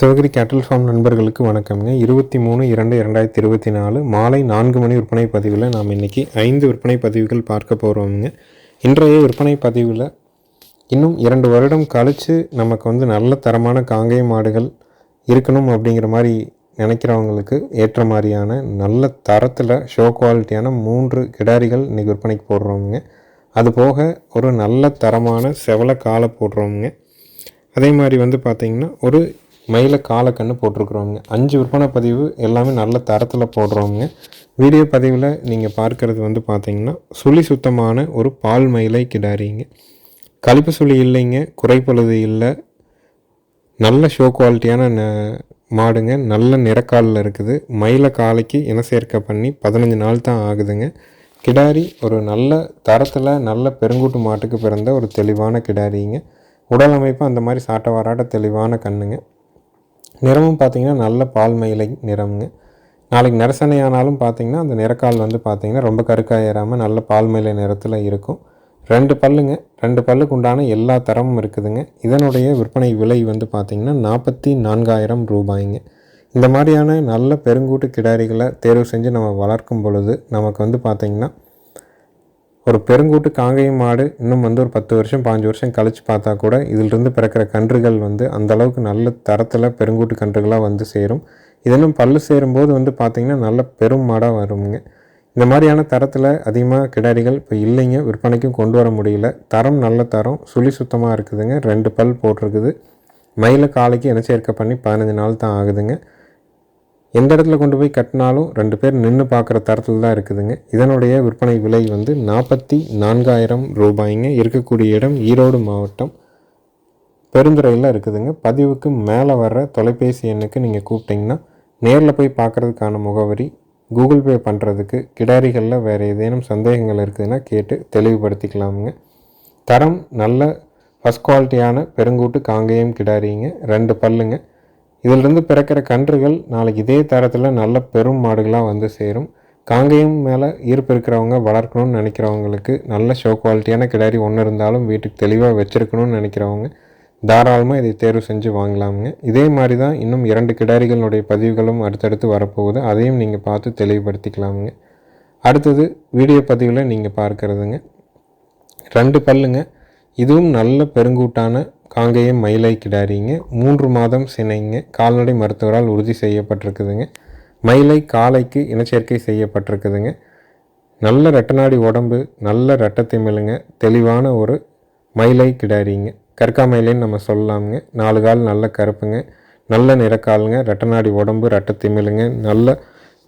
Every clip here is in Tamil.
சிவகிரி கேட்டல் ஃபார்ம் நண்பர்களுக்கு வணக்கம்ங்க. இருபத்தி மூணு இரண்டு இரண்டாயிரத்தி இருபத்தி நாலு மாலை நான்கு மணி விற்பனை பதிவில் நாம் இன்றைக்கி ஐந்து விற்பனை பதிவுகள் பார்க்க போகிறோமுங்க இன்றைய விற்பனை பதிவில் இன்னும் இரண்டு வருடம் கழித்து நமக்கு வந்து நல்ல தரமான காங்கேய மாடுகள் இருக்கணும் அப்படிங்கிற மாதிரி நினைக்கிறவங்களுக்கு ஏற்ற மாதிரியான நல்ல தரத்தில் ஷோ குவாலிட்டியான மூன்று கிடாரிகள் இன்றைக்கி விற்பனைக்கு போடுறோமுங்க. அது போக ஒரு நல்ல தரமான செவல காலை போடுறோமுங்க. அதே மாதிரி வந்து பார்த்திங்கன்னா ஒரு மயில காலக்கண்ணு போட்டிருக்குறோங்க அஞ்சு விற்பனை பதிவு எல்லாமே நல்ல தரத்தில் போடுறோங்க வீடியோ பதிவில் நீங்கள் பார்க்குறது வந்து பார்த்திங்கன்னா சுழி சுத்தமான ஒரு பால் மயிலை கிடாரிங்க. கழிப்பு சுழி இல்லைங்க குறைப்பொழுது இல்லை. நல்ல ஷோ குவாலிட்டியான ந- மாடுங்க நல்ல நிறக்காலில் இருக்குது. மயில காலைக்கு இனசேர்க்க பண்ணி பதினஞ்சு நாள் தான் ஆகுதுங்க. கிடாரி ஒரு நல்ல தரத்தில் நல்ல பெருங்கூட்டு மாட்டுக்கு பிறந்த ஒரு தெளிவான கிடாரிங்க. உடல் அமைப்பு அந்த மாதிரி சாட்ட வராட்ட தெளிவான கண்ணுங்க. நிறமும் பார்த்தீங்கன்னா நல்ல பால் மயிலை நிறமுங்க. நாளைக்கு நரசனை ஆனாலும் பார்த்தீங்கன்னா அந்த நிறக்கால் வந்து பார்த்தீங்கன்னா ரொம்ப கருக்காயிராமல் நல்ல பால் மயிலை நிறத்தில் இருக்கும். ரெண்டு பல்லுங்க. ரெண்டு பல்லுக்கு உண்டான எல்லா தரமும் இருக்குதுங்க. இதனுடைய விற்பனை விலை வந்து பார்த்திங்கன்னா நாற்பத்தி நான்காயிரம் ரூபாய்ங்க. இந்த மாதிரியான நல்ல பெருங்கூட்டு கிடாரிகளை தேர்வு செஞ்சு நம்ம வளர்க்கும் பொழுது நமக்கு வந்து பார்த்திங்கன்னா ஒரு பெருங்கூட்டு காங்கேயம் மாடு இன்னும் வந்து ஒரு பத்து வருஷம் பாஞ்சு வருஷம் கழித்து பார்த்தா கூட இதிலிருந்து பிறக்கிற கன்றுகள் வந்து அந்தளவுக்கு நல்ல தரத்தில் பெருங்கூட்டு கன்றுகளாக வந்து சேரும். இதெல்லாம் பல்லு சேரும்போது வந்து பார்த்திங்கன்னா நல்ல பெரும் மாடாக வருங்க. இந்த மாதிரியான தரத்தில் அதிகமாக கிடாரிகள் இப்போ இல்லைங்க. விற்பனைக்கும் கொண்டு வர முடியல. தரம் நல்ல தரம். சுழி சுத்தமாக இருக்குதுங்க. ரெண்டு பல் போட்டிருக்குது. மயில காலைக்கு இனச்சேர்க்கை பண்ணி பதினஞ்சு நாள் தான் ஆகுதுங்க. எந்த இடத்துல கொண்டு போய் கட்டினாலும் ரெண்டு பேர் நின்று பார்க்குற தரத்தில் தான் இருக்குதுங்க. இதனுடைய விற்பனை விலை வந்து நாற்பத்தி நான்காயிரம் ரூபாய்ங்க. இருக்கக்கூடிய இடம் ஈரோடு மாவட்டம் பெருந்துறையில் இருக்குதுங்க. பதிவுக்கு மேலே வர்ற தொலைபேசி எண்ணுக்கு நீங்கள் கூப்பிட்டிங்கன்னா நேரில் போய் பார்க்குறதுக்கான முகவரி கூகுள் பே பண்ணுறதுக்கு கிடாரிகளில் வேறு ஏதேனும் சந்தேகங்கள் இருக்குதுன்னா கேட்டு தெளிவுபடுத்திக்கலாமுங்க. தரம் நல்ல ஃபஸ்ட் குவாலிட்டியான பெருங்கூட்டு காங்கேயம் கிடாரிங்க ரெண்டு பல்லுங்க. இதிலிருந்து பிறக்கிற கன்றுகள் நாளைக்கு இதே தரத்தில் நல்ல பெரும் மாடுகளாக வந்து சேரும். காங்கேயம் மேலே ஈர்ப்பு இருக்கிறவங்க வளர்க்கணும்னு நினைக்கிறவங்களுக்கு நல்ல ஷோ குவாலிட்டியான கிடாரி ஒன்று இருந்தாலும் வீட்டுக்கு தெளிவாக வச்சுருக்கணும்னு நினைக்கிறவங்க தாராளமாக இதை தேர்வு செஞ்சு வாங்கலாமுங்க. இதே மாதிரி தான் இன்னும் இரண்டு கிடாரிகளுடைய பதிவுகளும் அடுத்தடுத்து வரப்போகுது. அதையும் நீங்கள் பார்த்து தெளிவுபடுத்திக்கலாமுங்க. அடுத்தது வீடியோ பதிவில் நீங்கள் பார்க்குறதுங்க. ரெண்டு பல்லுங்க. இதுவும் நல்ல பெருங்கூட்டான காங்கேயம் மயிலை கிடாரிங்க. மூன்று மாதம் சினைங்க. கால்நடை மருத்துவரால் உறுதி செய்யப்பட்டிருக்குதுங்க. மயிலை காலைக்கு இனச்சேர்க்கை செய்யப்பட்டிருக்குதுங்க. நல்ல ரெட்டநாடி உடம்பு நல்ல ரெட்டத்திமிழுங்க. தெளிவான ஒரு மயிலை கிடாரிங்க. கற்கா மயிலைன்னு நம்ம சொல்லலாமுங்க. நாலு கால் நல்ல கருப்புங்க. நல்ல நிறக்காலுங்க. ரெட்டநாடி உடம்பு ரெட்டத்திமிழுங்க. நல்ல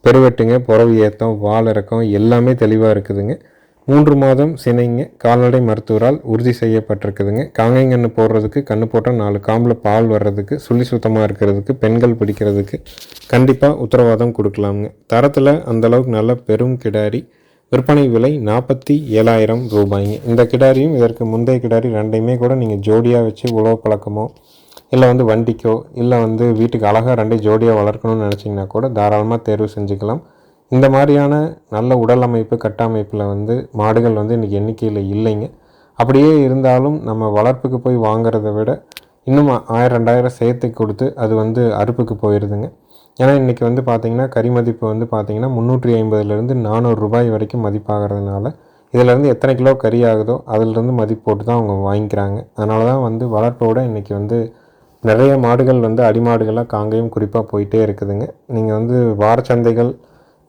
பெருவெட்டுங்க. புறவு ஏற்றம் வால் இறக்கம் எல்லாமே தெளிவாக இருக்குதுங்க. மூன்று மாதம் சினைங்க கால்நடை மருத்துவரால் உறுதி செய்யப்பட்டிருக்குதுங்க. காங்கைங்கன்று போடுறதுக்கு கண்ணு போட்டால் நாலு காம்பில் பால் வர்றதுக்கு சுழி சுத்தமாக இருக்கிறதுக்கு பெண்கள் பிடிக்கிறதுக்கு கண்டிப்பாக உத்தரவாதம் கொடுக்கலாமுங்க. தரத்தில் அந்தளவுக்கு நல்ல பெரும் கிடாரி. விற்பனை விலை நாற்பத்தி ஏழாயிரம் ரூபாய்ங்க. இந்த கிடாரியும் இதற்கு முந்தைய கிடாரி ரெண்டையுமே கூட நீங்கள் ஜோடியாக வச்சு உழவு பழக்கமோ இல்லை வந்து வண்டிக்கோ இல்லை வந்து வீட்டுக்கு அழகாக ரெண்டையும் ஜோடியாக வளர்க்கணும்னு நினச்சிங்கன்னா கூட தாராளமாக தேர்வு செஞ்சுக்கலாம். இந்த மாதிரியான நல்ல உடல் அமைப்பு கட்டமைப்பில் வந்து மாடுகள் வந்து இன்றைக்கி எண்ணிக்கையில் இல்லைங்க. அப்படியே இருந்தாலும் நம்ம வளர்ப்புக்கு போய் வாங்குறத விட இன்னும் ஆயிரம் ரெண்டாயிரம் சேர்த்து கொடுத்து அது வந்து அறுப்புக்கு போயிடுதுங்க ஏன்னா இன்றைக்கி வந்து பார்த்திங்கன்னா கறி மதிப்பு வந்து பார்த்திங்கன்னா முந்நூற்றி ஐம்பதுலேருந்து நானூறு ரூபாய் வரைக்கும் மதிப்பாகிறதுனால இதிலேருந்து எத்தனை கிலோ கறி ஆகுதோ அதிலிருந்து மதிப்பு போட்டு தான் அவங்க வாங்கிக்கிறாங்க. அதனால தான் வந்து வளர்ப்போட இன்றைக்கி வந்து நிறைய மாடுகள் வந்து அடிமாடுகளாக காங்கேயம் குறிப்பாக போயிட்டே இருக்குதுங்க. நீங்கள் வந்து வார சந்தைகள்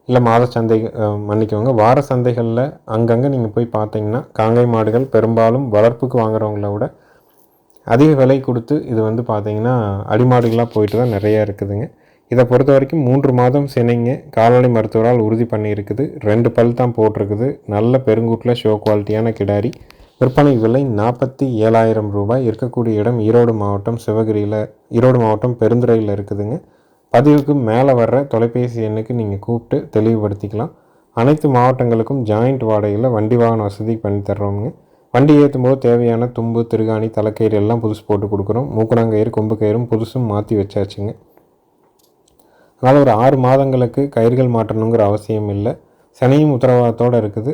இல்லை மாத சந்தை மன்னிக்கவங்க மன்னிக்கோங்க. வார சந்தைகளில் அங்கங்கே நீங்கள் போய் பார்த்தீங்கன்னா காங்கை மாடுகள் பெரும்பாலும் வளர்ப்புக்கு வாங்குறவங்கள விட அதிக விலை கொடுத்து இது வந்து பார்த்தீங்கன்னா அடிமாடுகளாக போயிட்டு தான் நிறையா இருக்குதுங்க. இதை பொறுத்த வரைக்கும் மூன்று மாதம் சினைங்க கால்நடை மருத்துவரால் உறுதி பண்ணியிருக்குது. ரெண்டு பல் தான் போட்டிருக்குது. நல்ல பெருங்கூட்டில் ஷோ குவாலிட்டியான கிடாரி. விற்பனை விலை நாற்பத்தி ஏழாயிரம் ரூபாய். இருக்கக்கூடிய இடம் ஈரோடு மாவட்டம் சிவகிரியில் ஈரோடு மாவட்டம் பெருந்துறையில் இருக்குதுங்க. பதிவுக்கு மேலே வர்ற தொலைபேசி எண்ணுக்கு நீங்கள் கூப்பிட்டு தெளிவுபடுத்திக்கலாம். அனைத்து மாவட்டங்களுக்கும் ஜாயிண்ட் வாடகையில் வண்டி வாகன வசதி பண்ணி தர்றோமுங்க. வண்டி ஏற்றும் போது தேவையான தும்பு திருகாணி தலைக்கயிறு எல்லாம் புதுசு போட்டு கொடுக்குறோம். மூக்குனாங்கயிறு கொம்பு கயிறும் புதுசும் மாற்றி வச்சாச்சுங்க. அதனால் ஒரு ஆறு மாதங்களுக்கு கயிறுகள் மாற்றணுங்கிற அவசியம் இல்லை. சனியும் உத்தரவாதத்தோடு இருக்குது.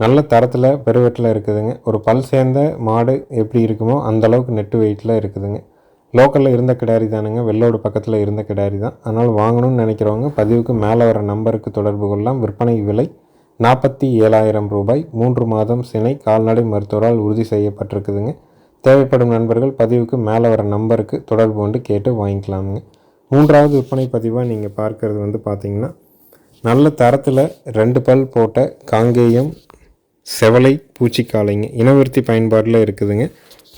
நல்ல தரத்தில் பெருவெட்டில் இருக்குதுங்க. ஒரு பல் சேர்ந்த மாடு எப்படி இருக்குமோ அந்த அளவுக்கு நெட்டு வெயிட்டில் இருக்குதுங்க. லோக்கலில் இருந்த கிடாரி தானுங்க. வெள்ளோடு பக்கத்தில் இருந்த கிடாரி தான். அதனால் வாங்கணும்னு நினைக்கிறவங்க பதிவுக்கு மேலே வர நம்பருக்கு தொடர்பு கொள்ளலாம். விற்பனை விலை நாற்பத்தி ஏழாயிரம் ரூபாய். மூன்று மாதம் சினை கால்நடை மருத்துவரால் உறுதி செய்யப்பட்டிருக்குதுங்க. தேவைப்படும் நண்பர்கள் பதிவுக்கு மேலே வர நம்பருக்கு தொடர்பு கொண்டு கேட்டு வாங்கிக்கலாமுங்க. மூன்றாவது விற்பனை பதிவாக நீங்கள் பார்க்குறது வந்து பார்த்திங்கன்னா நல்ல தரத்தில் ரெண்டு பல் போட்ட காங்கேயம் செவலை பூச்சிக்காலைங்க. இனவிருத்தி பயன்பாட்டில் இருக்குதுங்க.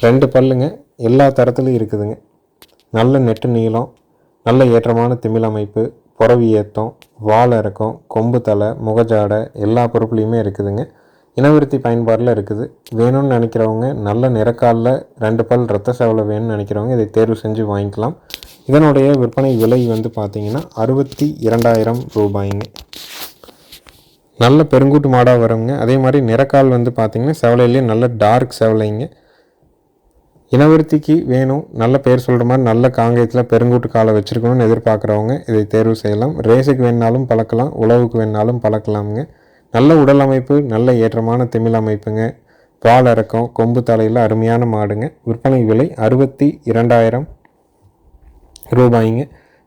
ரெண்டு பல்லுங்க. எல்லா தரத்துலையும் இருக்குதுங்க. நல்ல நெட்டு நீளம் நல்ல ஏற்றமான திமிழ் அமைப்பு புறவி ஏத்தம் வால் இறக்கம் கொம்பு தலை முகஜாடை எல்லா பொருட்களையுமே இருக்குதுங்க. இனவிருத்தி பயன்பாடில் இருக்குது. வேணும்னு நினைக்கிறவங்க நல்ல நிறக்காலில் ரெண்டு பல் ரத்த சேவலை வேணும்னு நினைக்கிறவங்க இதை தேர்வு செஞ்சு வாங்கிக்கலாம். இதனுடைய விற்பனை விலை வந்து பார்த்திங்கன்னா அறுபத்தி இரண்டாயிரம் ரூபாய்ங்க. நல்ல பெருங்கூட்டு மாடாக வருங்க. அதே மாதிரி நிறக்கால் வந்து பார்த்திங்கன்னா செவலையிலேயே நல்ல டார்க் செவலைங்க. இனவிருத்திக்கு வேணும் நல்ல பேர் சொல்கிற மாதிரி நல்ல காங்கேயத்தில் பெருங்கூட்டு காலை வச்சுருக்கணும்னு எதிர்பார்க்குறவங்க இதை தேர்வு செய்யலாம். ரேஸுக்கு வேணாலும் பழக்கலாம் உழவுக்கு வேணாலும் பழக்கலாமுங்க. நல்ல உடல் அமைப்பு நல்ல ஏற்றமான திமிழ் அமைப்புங்க. பால் இறக்கம் கொம்பு தலையில் அருமையான மாடுங்க. விற்பனை விலை அறுபத்தி இரண்டாயிரம் ரூபாய்ங்க.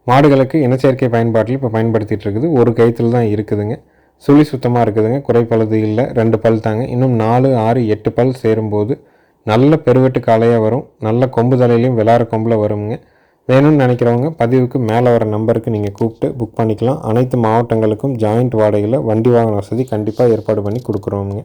மாடுகளுக்கு இனச்சேர்க்கை பயன்பாட்டில் இப்போ பயன்படுத்திகிட்டு இருக்குது. ஒரு கயிற்றில் தான் இருக்குதுங்க. சுழி சுத்தமாக இருக்குதுங்க. குறைப்பழுது இல்லை. ரெண்டு பல் தாங்க. இன்னும் நாலு ஆறு எட்டு பல் சேரும்போது நல்ல பெருவெட்டு காலையாக வரும். நல்ல கொம்பு தலையிலையும் விளாற கொம்பில் வருங்க. வேணும்னு நினைக்கிறவங்க பதிவுக்கு மேலே வர நம்பருக்கு நீங்கள் கூப்பிட்டு புக் பண்ணிக்கலாம். அனைத்து மாவட்டங்களுக்கும் ஜாயிண்ட் வாடகையில் வண்டி வாகன வசதி கண்டிப்பாக ஏற்பாடு பண்ணி கொடுக்குறோமுங்க.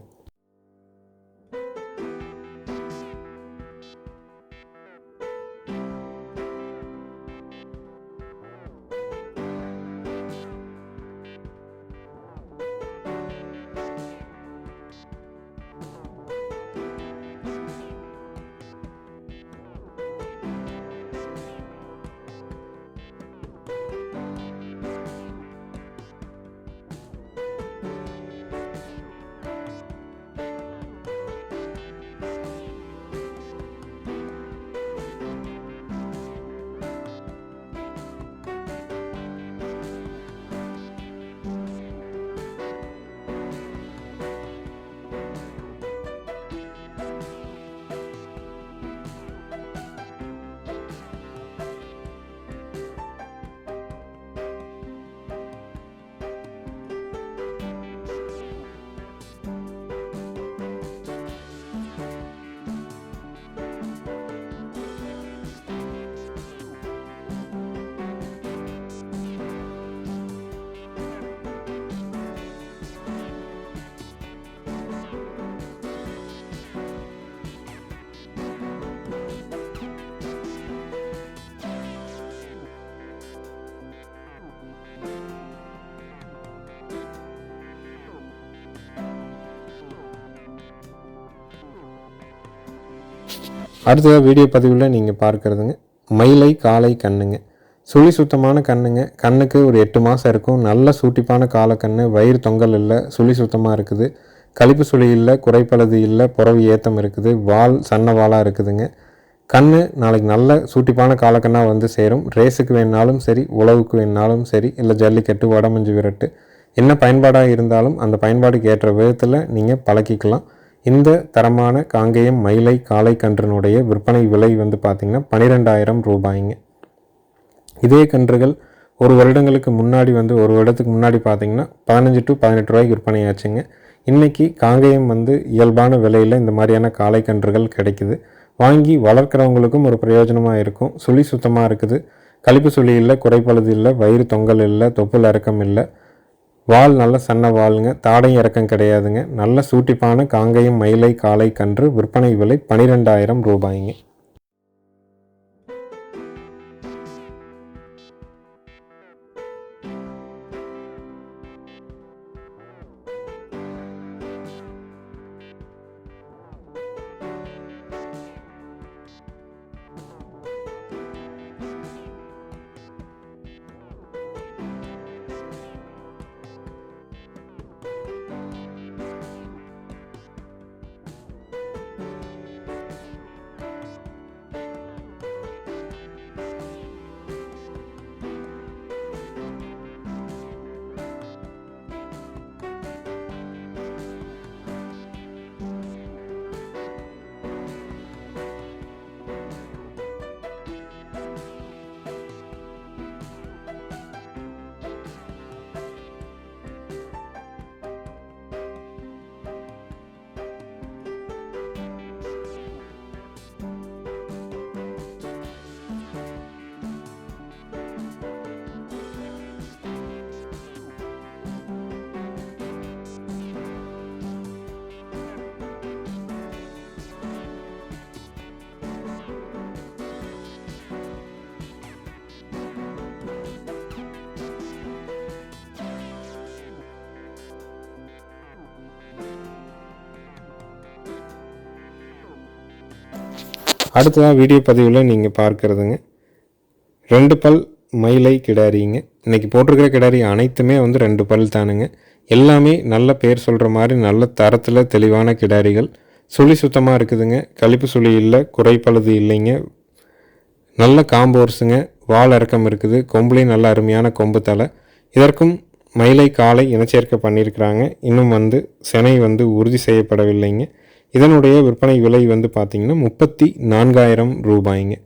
அடுத்ததாக வீடியோ பதிவில் நீங்கள் பார்க்குறதுங்க. மயிலை காலை கண்ணுங்க. சுழி சுத்தமான கண்ணுங்க. கண்ணுக்கு ஒரு எட்டு மாதம் இருக்கும். நல்ல சூட்டிப்பான காலை கண்ணு. வயிறு தொங்கல் இல்லை. சுழி சுத்தமாக இருக்குது. கழிப்பு சுழி இல்லை. குறைப்பழுது இல்லை. புறவு ஏத்தம் இருக்குது. வால் சன்ன வாலாக இருக்குதுங்க. கண் நாளைக்கு நல்ல சூட்டிப்பான காலக்கண்ணாக வந்து சேரும். ரேஸுக்கு வேணாலும் சரி உழவுக்கு வேணாலும் சரி இல்லை ஜல்லிக்கட்டு வடமஞ்சு விரட்டு என்ன பயன்பாடாக இருந்தாலும் அந்த பயன்பாடுக்கு ஏற்ற விதத்தில் நீங்கள் பழக்கிக்கலாம். இந்த தரமான காங்கேயம் மயிலை காளை விற்பனை விலை வந்து பார்த்திங்கன்னா பன்னிரெண்டாயிரம் ரூபாய்ங்க. இதே கன்றுகள் ஒரு வருடங்களுக்கு முன்னாடி வந்து ஒரு வருடத்துக்கு முன்னாடி பார்த்திங்கன்னா பதினஞ்சு டு பதினெட்டு ரூபாய்க்கு விற்பனை ஆச்சுங்க. இன்றைக்கி காங்கேயம் வந்து இயல்பான விலையில் இந்த மாதிரியான காளை கன்றுகள் கிடைக்குது. வாங்கி வளர்க்குறவங்களுக்கும் ஒரு பிரயோஜனமாக இருக்கும். சுழி சுத்தமாக இருக்குது. கழிப்பு சுழி இல்லை குறைப்பழுது இல்லை வயிறு தொங்கல் இல்லை தொப்புள் இறக்கம் இல்லை. வால் நல்ல சன்ன வாளுங்க. தாடை இறக்கம் கிடையாதுங்க. நல்ல சூட்டிப்பான காங்கேயம் மயிலை காளை கன்று விற்பனை விலை பனிரெண்டாயிரம் ரூபாய்ங்க. அடுத்ததாக வீடியோ பதிவில் நீங்கள் பார்க்குறதுங்க. ரெண்டு பல் மயிலை கிடாரிங்க. இன்றைக்கி போட்டிருக்கிற கிடாரி அனைத்துமே வந்து ரெண்டு பல் தானுங்க. எல்லாமே நல்ல பேர் சொல்கிற மாதிரி நல்ல தரத்தில் தெளிவான கிடாரிகள். சுழி சுத்தமாக இருக்குதுங்க. கழிப்பு சுழி இல்லை குறைப்பழுது இல்லைங்க. நல்ல காம்போர்ஸுங்க வால் இறக்கம் இருக்குது. கொம்புலேயும் நல்ல அருமையான கொம்பு தலை. இதற்கும் மயிலை காலை இனச்சேர்க்கை பண்ணியிருக்கிறாங்க. இன்னும் வந்து செனை வந்து உறுதி செய்யப்படவில்லைங்க. இதனுடைய விற்பனை விலை வந்து பார்த்திங்கன்னா முப்பத்தி நான்காயிரம் ரூபாய்ங்க.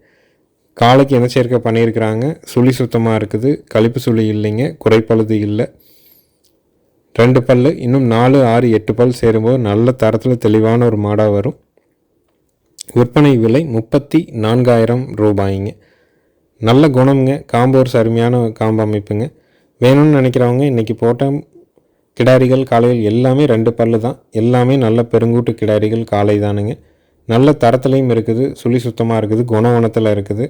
காலைக்கு இனச்சேர்க்கை பண்ணியிருக்கிறாங்க? சுழி சுத்தமாக இருக்குது. கழிப்பு சுழி இல்லைங்க. குறைப்பழுது இல்லை. ரெண்டு பல் இன்னும் நாலு ஆறு எட்டு பல் சேரும்போது நல்ல தரத்தில் தெளிவான ஒரு மாடாக வரும். விற்பனை விலை முப்பத்தி நான்காயிரம் ரூபாய்ங்க. நல்ல குணம்ங்க. ஒரு அருமையான காம்பு அமைப்புங்க. வேணும்னு நினைக்கிறவங்க இன்றைக்கி போட்ட கிடாரிகள் காலையில் எல்லாமே ரெண்டு பல்லு தான். எல்லாமே நல்ல பெருங்கூட்டு கிடாரிகள் காலை தானுங்க. நல்ல தரத்துலையும் இருக்குது சுழி சுத்தமாக இருக்குது குணவனத்தில் இருக்குது.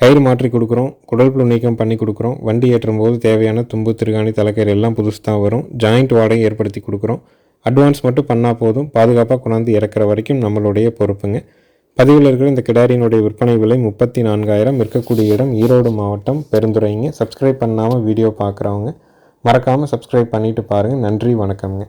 கயிறு மாற்றி கொடுக்குறோம் குடல் புழு நீக்கம் பண்ணி கொடுக்குறோம் வண்டி ஏற்றும் போது தேவையான தும்பு திருகாணி தலைக்கயிறு எல்லாம் புதுசு தான் வரும். ஜாயிண்ட் வாடகை ஏற்படுத்தி கொடுக்குறோம். அட்வான்ஸ் மட்டும் பண்ணால் போதும் பாதுகாப்பாக கொண்டாந்து இறக்குற வரைக்கும் நம்மளுடைய பொறுப்புங்க. பதிவில் இருக்கிற இந்த கிடாரியினுடைய விற்பனை விலை முப்பத்தி நான்காயிரம். இருக்கக்கூடிய இடம் ஈரோடு மாவட்டம் பெருந்துறைங்க. சப்ஸ்கிரைப் பண்ணாமல் வீடியோ பார்க்குறவங்க மறக்காமல் சப்ஸ்கிரைப் பண்ணிவிட்டு பாருங்கள் நன்றி வணக்கம்ங்க.